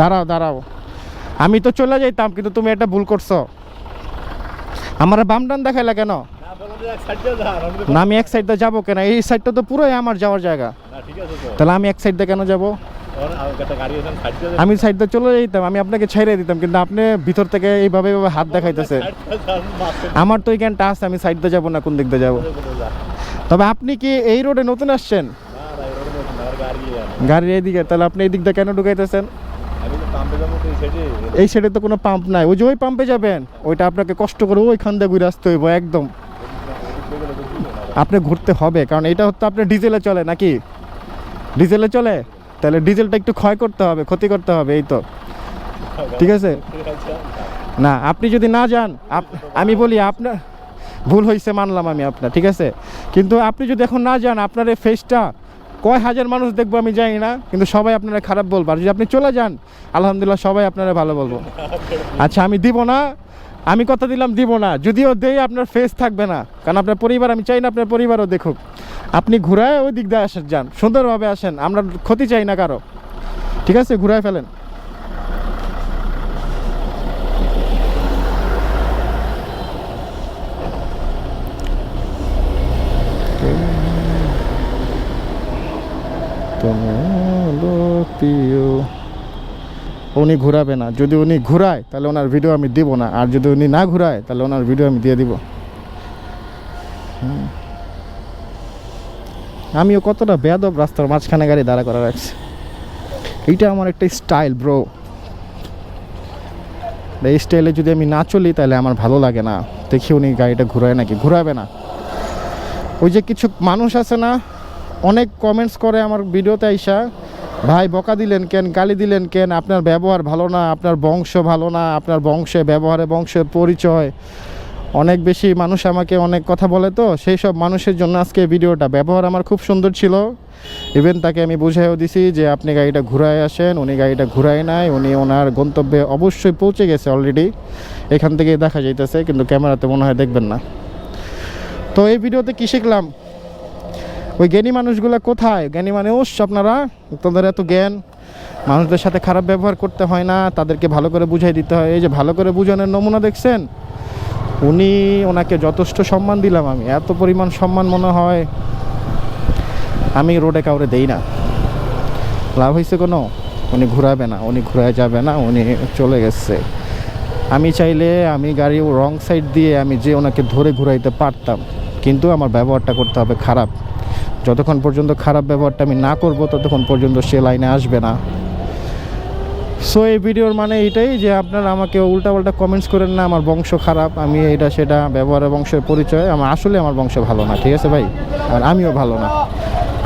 দাঁড়াও দাঁড়াও। আমি তো চলে যাইতাম, কিন্তু তুমি এটা ভুল করছ। আমার বাম ডান দেখাইলা কেন? না, আমি এক সাইড দিয়ে যাব কেন? এই সাইডটা তো পুরোই আমার যাওয়ার জায়গা। তাহলে আমি এক সাইড দিয়ে কেন যাব। আমি সাইড দিয়ে চলে যেতাম আমি আপনাকে ছেড়ে দিতাম, কিন্তু আপনি ভিতর থেকে এইভাবে হাত দেখাইতেছে আমার তো এই জ্ঞানটা আছে, আমি সাইড দিয়ে যাব না, কোন দিক দিয়ে যাব? তবে আপনি কি এই রোডে নতুন আসছেন? গাড়ি এইদিকে তাহলে আপনি এই দিক দিয়ে কেন ঢুকাইতেছেন? এই সাইডে। তো কোনো পাম্প নাই। ওই যে ওই পাম্পে যাবেন। ওইটা আপনাকে কষ্ট করে ওইখান দিয়ে ঘুরে আসতে হইব, একদম। আপনি ঘুরতে হবে, কারণ এটা হচ্ছে আপনার ডিজেলে চলে নাকি? ডিজেলে চলে? তাহলে ডিজেলটা একটু ক্ষয় করতে হবে, ক্ষতি করতে হবে, এই তো। ঠিক আছে। না, আপনি যদি না যান আমি বলি আপনার ভুল হয়েছে মানলাম আমি আপনার, ঠিক আছে? কিন্তু আপনি যদি এখন না যান, আপনার এই ফেসটা কয় হাজার মানুষ দেখব আমি জানি না, কিন্তু সবাই আপনারা খারাপ বলব আর যদি আপনি চলে যান, আলহামদুলিল্লাহ সবাই আপনারা ভালো বলব। আচ্ছা আমি দিব না, আমি কথা দিলাম দিব না, যদিও দেই আপনার ফেস থাকবে না, কারণ আপনার পরিবার, আমি চাই না আপনার পরিবারও দেখুক। আপনি ঘুরায় ওই দিক দিয়ে আসেন, যান, সুন্দরভাবে আসেন, আমরা ক্ষতি চাই না কারও। ঠিক আছে, ঘুরায় ফেলেন। উনি ঘুরাবে না। যদি উনি ঘুরায়, তাহলে ওনার ভিডিও আমি দিব না। আর যদি উনি না ঘুরায়, তাহলে ওনার ভিডিও আমি দিয়ে দিব। আমিও কতটা বেয়াদব রাস্তার মাঝখানে গাড়ি দাঁড়া করা রাখছি। এইটা আমার একটা স্টাইল ব্রো এই স্টাইলে যদি আমি না চলি, তাহলে আমার ভালো লাগে না। দেখি উনি গাড়িটা ঘুরায় নাকি? ঘুরাবে না। ওই যে কিছু মানুষ আছে না অনেক কমেন্টস করে আমার ভিডিওতে আইসা, ভাই, বকা দিলেন কেন? গালি দিলেন কেন? আপনার ব্যবহার ভালো না, আপনার বংশ ভালো না, আপনার বংশে ব্যবহারে বংশের পরিচয়। অনেক বেশি মানুষ আমাকে অনেক কথা বলে তো, সেই সব মানুষের জন্য আজকে ভিডিওটা। ব্যবহার আমার খুব সুন্দর ছিল। ইভেন তাকে আমি বুঝাইও দিছি যে, আপনি গাড়িটা ঘুরায় আসেন, উনি গাড়িটা ঘুরায় নাই, উনি ওনার গন্তব্যে অবশ্যই পৌঁছে গেছে অলরেডি এখান থেকে দেখা যাইতেছে, কিন্তু ক্যামেরাতে মনে হয় দেখবেন না। তো এই ভিডিওতে কী শিখলাম? ওই জ্ঞানী মানুষগুলো কোথায়? জ্ঞানী মানুষ আপনারা, তাদের এত জ্ঞান। মানুষদের সাথে খারাপ ব্যবহার করতে হয় না, তাদেরকে ভালো করে বুঝাই দিতে হয়। এই যে, ভালো করে বুঝানোর নমুনা দেখছেন? উনি ওনাকে যথেষ্ট সম্মান দিলাম আমি। এত পরিমাণ সম্মান মনে হয়। আমি রোডে কাউরে দেই না। লাভ হয়েছে কোনো? উনি ঘুরাবে না, উনি ঘুরায় যাবে না, উনি চলে গেছে। আমি চাইলে, আমি গাড়ি রং সাইড দিয়ে আমি যে ওনাকে ধরে ঘুরাইতে পারতাম, কিন্তু আমার ব্যবহারটা করতে হবে খারাপ। যতক্ষণ পর্যন্ত খারাপ ব্যবহারটা আমি না করব, ততক্ষণ পর্যন্ত সে লাইনে আসবে না। সো এই ভিডিওর মানে এইটাই যে আপনারা আমাকে উল্টাপাল্টা কমেন্টস করেন না, আমার বংশ খারাপ, আমি এটা সেটা ব্যবহারের বংশের পরিচয়, আমার আসলে আমার বংশ ভালো না, ঠিক আছে ভাই? আর আমিও ভালো না।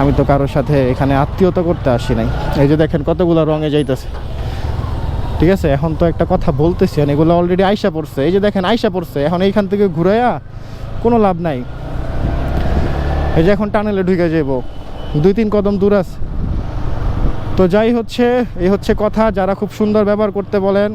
আমি তো কারোর সাথে এখানে আত্মীয়তা করতে আসি নাই। এই যে দেখেন কতগুলো রঙে যাইতেছে। ঠিক আছে, এখন তো একটা কথা বলতেছেন এগুলো অলরেডি আইসা পড়ছে। এই যে দেখেন আইসা পড়ছে, এখন এইখান থেকে ঘুরাইয়া কোনো লাভ নাই। এই যে এখন টানেলে ঢুকে যাব দুই তিন কদম দূর আছে। তো যাই হচ্ছে, এই হচ্ছে কথা, যারা খুব সুন্দর ব্যবহার করতে বলেন।